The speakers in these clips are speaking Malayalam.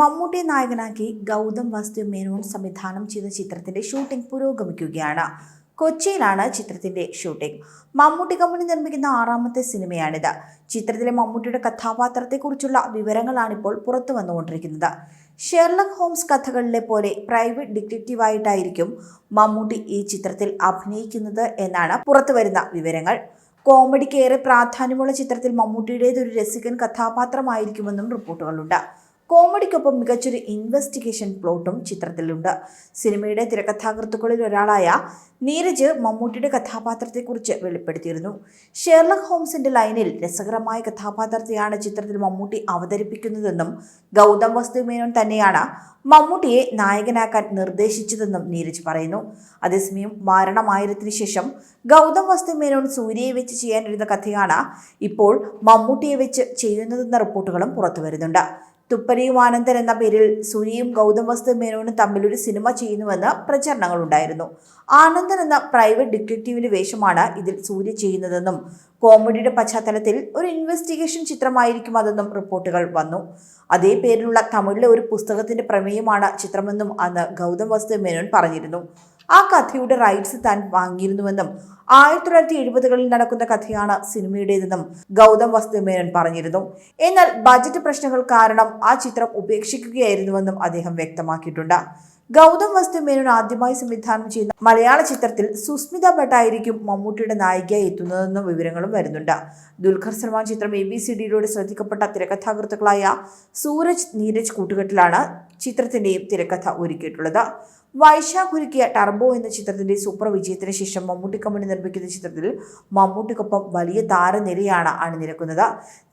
മമ്മൂട്ടി നായകനാക്കി ഗൗതം വാസ്തു മേനോൻ സംവിധാനം ചെയ്ത ചിത്രത്തിന്റെ ഷൂട്ടിംഗ് പുരോഗമിക്കുകയാണ്. കൊച്ചിയിലാണ് ചിത്രത്തിന്റെ ഷൂട്ടിംഗ്. മമ്മൂട്ടി കമ്പനി നിർമ്മിക്കുന്ന ആറാമത്തെ സിനിമയാണിത്. ചിത്രത്തിലെ മമ്മൂട്ടിയുടെ കഥാപാത്രത്തെക്കുറിച്ചുള്ള വിവരങ്ങളാണിപ്പോൾ പുറത്തു വന്നുകൊണ്ടിരിക്കുന്നത്. ഷെർലക് ഹോംസ് കഥകളിലെ പോലെ പ്രൈവറ്റ് ഡിറ്റക്റ്റീവായിട്ടായിരിക്കും മമ്മൂട്ടി ഈ ചിത്രത്തിൽ അഭിനയിക്കുന്നത് എന്നാണ് പുറത്തുവരുന്ന വിവരങ്ങൾ. കോമഡിക്ക് ഏറെ പ്രാധാന്യമുള്ള ചിത്രത്തിൽ മമ്മൂട്ടിയുടേത് ഒരു രസികൻ കഥാപാത്രമായിരിക്കുമെന്നും റിപ്പോർട്ടുകളുണ്ട്. കോമഡിക്കൊപ്പം മികച്ചൊരു ഇൻവെസ്റ്റിഗേഷൻ പ്ലോട്ടും ചിത്രത്തിലുണ്ട്. സിനിമയുടെ തിരക്കഥാകൃത്തുക്കളിൽ ഒരാളായ നീരജ് മമ്മൂട്ടിയുടെ കഥാപാത്രത്തെക്കുറിച്ച് വെളിപ്പെടുത്തിയിരുന്നു. ഷെർലക് ഹോംസിന്റെ ലൈനിൽ രസകരമായ കഥാപാത്രത്തെയാണ് ചിത്രത്തിൽ മമ്മൂട്ടി അവതരിപ്പിക്കുന്നതെന്നും ഗൗതം വസ്തുമേനോൻ തന്നെയാണ് മമ്മൂട്ടിയെ നായകനാക്കാൻ നിർദ്ദേശിച്ചതെന്നും നീരജ് പറയുന്നു. അതേസമയം മാരണമായിരത്തിന് ശേഷം ഗൗതം വസ്തുമേനോൻ സൂര്യയെ വെച്ച് ചെയ്യാനിരുന്ന കഥയാണ് ഇപ്പോൾ മമ്മൂട്ടിയെ വെച്ച് ചെയ്യുന്നതെന്ന റിപ്പോർട്ടുകളും പുറത്തു വരുന്നുണ്ട് തുപ്പരിയും ആനന്ദൻ എന്ന പേരിൽ സുനിയും ഗൗതം വസ്തു മേനോനും തമ്മിലൊരു സിനിമ ചെയ്യുന്നുവെന്ന് പ്രചരണങ്ങളുണ്ടായിരുന്നു. ആനന്ദൻ എന്ന പ്രൈവറ്റ് ഡിറ്റക്റ്റീവിന്റെ വേഷമാണ് ഇതിൽ സൂര്യ ചെയ്യുന്നതെന്നും കോമഡിയുടെ പശ്ചാത്തലത്തിൽ ഒരു ഇൻവെസ്റ്റിഗേഷൻ ചിത്രമായിരിക്കും അതെന്നും റിപ്പോർട്ടുകൾ വന്നു. അതേ പേരിലുള്ള തമിഴിലെ ഒരു പുസ്തകത്തിന്റെ പ്രമേയമാണ് ചിത്രമെന്നും അന്ന് ഗൗതം വസ്തു മേനോൻ പറഞ്ഞിരുന്നു. ആ കഥയുടെ റൈറ്റ്സ് താൻ വാങ്ങിയിരുന്നുവെന്നും ആയിരത്തി തൊള്ളായിരത്തി എഴുപതുകളിൽ നടക്കുന്ന കഥയാണ് സിനിമയുടേതെന്നും ഗൗതം വസ്തുമേനൻ പറഞ്ഞിരുന്നു. എന്നാൽ ബജറ്റ് പ്രശ്നങ്ങൾ കാരണം ആ ചിത്രം ഉപേക്ഷിക്കുകയായിരുന്നുവെന്നും അദ്ദേഹം വ്യക്തമാക്കിയിട്ടുണ്ട്. ഗൗതം വസ്തു മേനോൻ ആദ്യമായി സംവിധാനം ചെയ്യുന്ന മലയാള ചിത്രത്തിൽ സുസ്മിത ഭട്ടായിരിക്കും മമ്മൂട്ടിയുടെ നായികയായി എത്തുന്നതെന്നും വിവരങ്ങളും വരുന്നുണ്ട്. ദുൽഖർ സൽമാൻ ചിത്രം എ ബി സി ഡിയിലൂടെ ശ്രദ്ധിക്കപ്പെട്ട തിരക്കഥാകൃത്തുക്കളായ സൂരജ് നീരജ് കൂട്ടുകെട്ടിലാണ് ചിത്രത്തിന്റെയും തിരക്കഥ ഒരുക്കിയിട്ടുള്ളത്. വൈശാഖ് ഒരുക്കിയ ടർബോ എന്ന ചിത്രത്തിന്റെ സൂപ്പർ വിജയത്തിന് ശേഷം മമ്മൂട്ടി കമ്പനി നിർമ്മിക്കുന്ന ചിത്രത്തിൽ മമ്മൂട്ടിക്കൊപ്പം വലിയ താരനിരയാണ് അണിനിരക്കുന്നത്.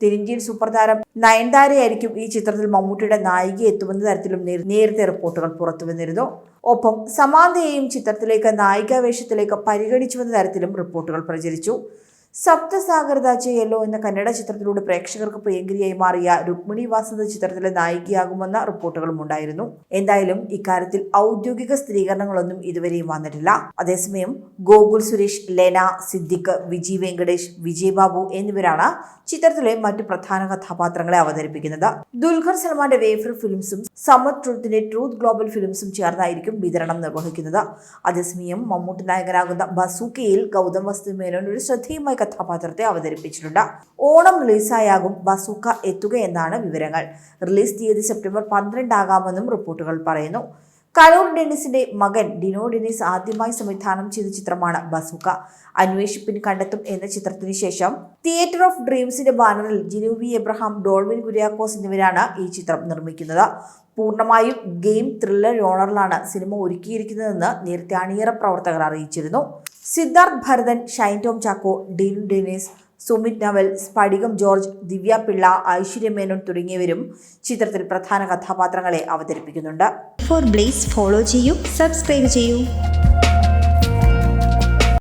തെന്നിന്ത്യൻ സൂപ്പർ താരം നയൻതാരയായിരിക്കും ഈ ചിത്രത്തിൽ മമ്മൂട്ടിയുടെ നായിക എത്തുമെന്ന തരത്തിലും നേര- നേരത്തെ റിപ്പോർട്ടുകൾ പുറത്തു വന്നിരുന്നു ഒപ്പം സമാന്തയെയും ചിത്രത്തിലേക്ക് നായികാവേഷത്തിലേക്ക് പരിഗണിച്ചുവെന്ന തരത്തിലും റിപ്പോർട്ടുകൾ പ്രചരിച്ചു. സപ്തസാഗരദാച്ച യെല്ലോ എന്ന കന്നഡ ചിത്രത്തിലൂടെ പ്രേക്ഷകർക്ക് പ്രിയങ്കരിയായി മാറിയ രുക്മിണി വാസന്ത ചിത്രത്തിലെ നായികയാകുമെന്ന റിപ്പോർട്ടുകളും ഉണ്ടായിരുന്നു എന്തായാലും ഇക്കാര്യത്തിൽ ഔദ്യോഗിക സ്ഥിരീകരണങ്ങളൊന്നും ഇതുവരെയും വന്നിട്ടില്ല. അതേസമയം ഗോകുൽ സുരേഷ് ലെന സിദ്ദിഖ് വിജി വെങ്കടേഷ് വിജയ് ബാബു എന്നിവരാണ് ചിത്രത്തിലെ മറ്റ് പ്രധാന കഥാപാത്രങ്ങളെ അവതരിപ്പിക്കുന്നത്. ദുൽഖർ സൽമാന്റെ വേഫർ ഫിലിംസും സമത് ട്രൂത്തിന്റെ ട്രൂത്ത് ഗ്ലോബൽ ഫിലിംസും ചേർന്നായിരിക്കും വിതരണം നിർവഹിക്കുന്നത്. അതേസമയം മമ്മൂട്ടി നായകനാകുന്ന ബസൂക്കയിൽ ഗൗതം വസ്തു മേനോൻ ഒരു ശ്രദ്ധേയമായ കഥാപാത്രത്തെ അവതരിപ്പിച്ചിട്ടുണ്ട്. ഓണം റിലീസായാകും ബസൂക്ക എത്തുകയെന്നാണ് വിവരങ്ങൾ. റിലീസ് തീയതി സെപ്റ്റംബർ പന്ത്രണ്ടാകാമെന്നും റിപ്പോർട്ടുകൾ പറയുന്നു. കലൂർ ഡെന്നിസിന്റെ മകൻ ഡിനോ ഡെന്നിസ് ആദ്യമായി സംവിധാനം ചെയ്ത ചിത്രമാണ് ബസൂക്ക അന്വേഷിപ്പിൻ കണ്ടെത്തും എന്ന ചിത്രത്തിന് ശേഷം തിയേറ്റർ ഓഫ് ഡ്രീംസിന്റെ ബാനറിൽ ജിനുവി എബ്രഹാം ഡോൾവിൻ കുര്യാക്കോസ് എന്നിവരാണ് ഈ ചിത്രം നിർമ്മിക്കുന്നത്. പൂർണമായും ഗെയിം ത്രില്ലർ ഓണറിലാണ് സിനിമ ഒരുക്കിയിരിക്കുന്നതെന്ന് നേരത്തെ അണിയറ പ്രവർത്തകർ അറിയിച്ചിരുന്നു. സിദ്ധാർത്ഥ് ഭരതൻ ഷൈൻ ടോം ചാക്കോ ഡീൻ ഡെനിസ് സുമിത് നവൽ സ്ഫടികം ജോർജ് ദിവ്യ പിള്ള ഐശ്വര്യ മേനോൻ തുടങ്ങിയവരും ചിത്രത്തിൽ പ്രധാന കഥാപാത്രങ്ങളെ അവതരിപ്പിക്കുന്നുണ്ട്. ഫോർ ബ്ലേസ് ഫോളോ ചെയ്യൂ സബ്സ്ക്രൈബ് ചെയ്യൂ.